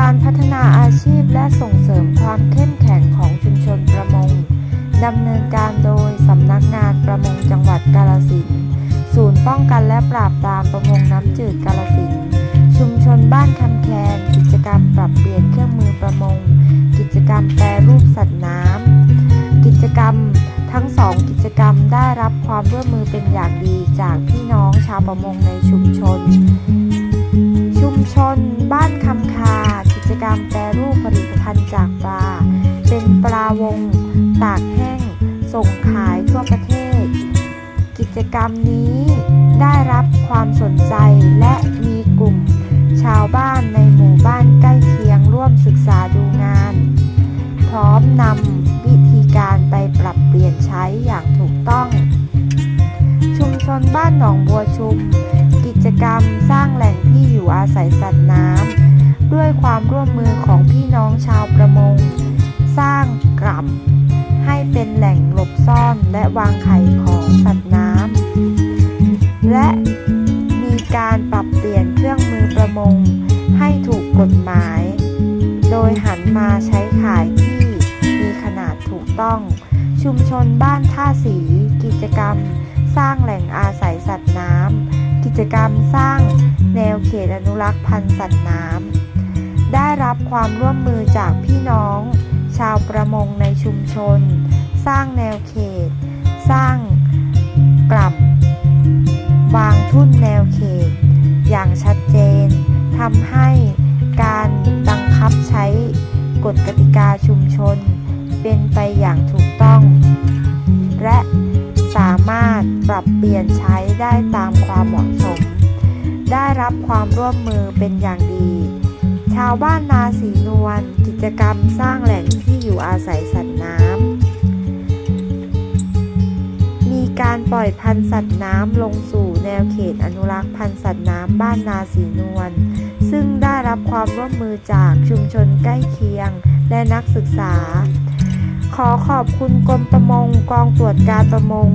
การพัฒนาอาชีพและส่งเสริมความเข้มแข็งของชุมชนประมงดำเนินการโดยสำนักงานประมงจังหวัดกาฬสินศูนย์ป้องกันและปราบปรามประมงน้ำจืดกาฬสินชุมชนบ้านคำแคนกิจกรรมปรับเปลี่ยนเครื่องมือประมง กิจกรรมแปรรูปสัตว์น้ำกิจกรรมทั้งสองกิจกรรมได้รับความร่วมมือเป็นอย่างดีจากพี่น้องชาวประมงในชุมชน ชุมชนบ้านคำ กรรมแปรรูปผลิตภัณฑ์จากปลา เป็นปลาวง ตากแห้ง ส่งขายทั่วประเทศ กิจกรรมนี้ได้รับความสนใจและมีกลุ่ม ชาวบ้านในหมู่บ้านใกล้เคียงร่วมศึกษาดูงาน พร้อมนำวิธีการไปปรับเปลี่ยนใช้อย่างถูกต้อง ชุมชนบ้านหนองบัวชุม กิจกรรมสร้างแหล่งที่อยู่อาศัยสัตว์น้ำ ด้วยความร่วมมือของพี่น้องชาวประมง สร้างกลับ ให้เป็นแหล่งหลบซ่อนและวางไข่ของสัตว์น้ำและมีการปรับเปลี่ยนเครื่องมือประมง ให้ถูกกฎหมาย โดยหันมาใช้ขายที่มีขนาดถูกต้อง ชุมชนบ้านท่าสี กิจกรรม สร้างแหล่งอาศัยสัตว์น้ำกิจกรรมสร้างแนวเขตอนุรักษ์พันธุ์สัตว์น้ำ ได้รับความร่วมมือจากพี่น้อง ชาวประมงในชุมชน สร้างแนวเขต สร้างกลับ วางทุ่นแนวเขต อย่างชัดเจนทำให้การบังคับใช้กฎกติกาชุมชน เป็นไปอย่างถูกต้อง และสามารถปรับเปลี่ยนใช้ได้ตามความเหมาะสม ได้รับความร่วมมือเป็นอย่างดี ชาวบ้านนาสีนวลกิจกรรมสร้างแหล่งที่อยู่อาศัยสัตว์น้ำ มีการปล่อยพันธุ์สัตว์น้ำลงสู่แนวเขตอนุรักษ์พันธุ์สัตว์น้ำบ้านนาสีนวลซึ่งได้รับความร่วมมือจากชุมชนใกล้เคียงและนักศึกษา ขอขอบคุณกรมประมงกองตรวจการประมง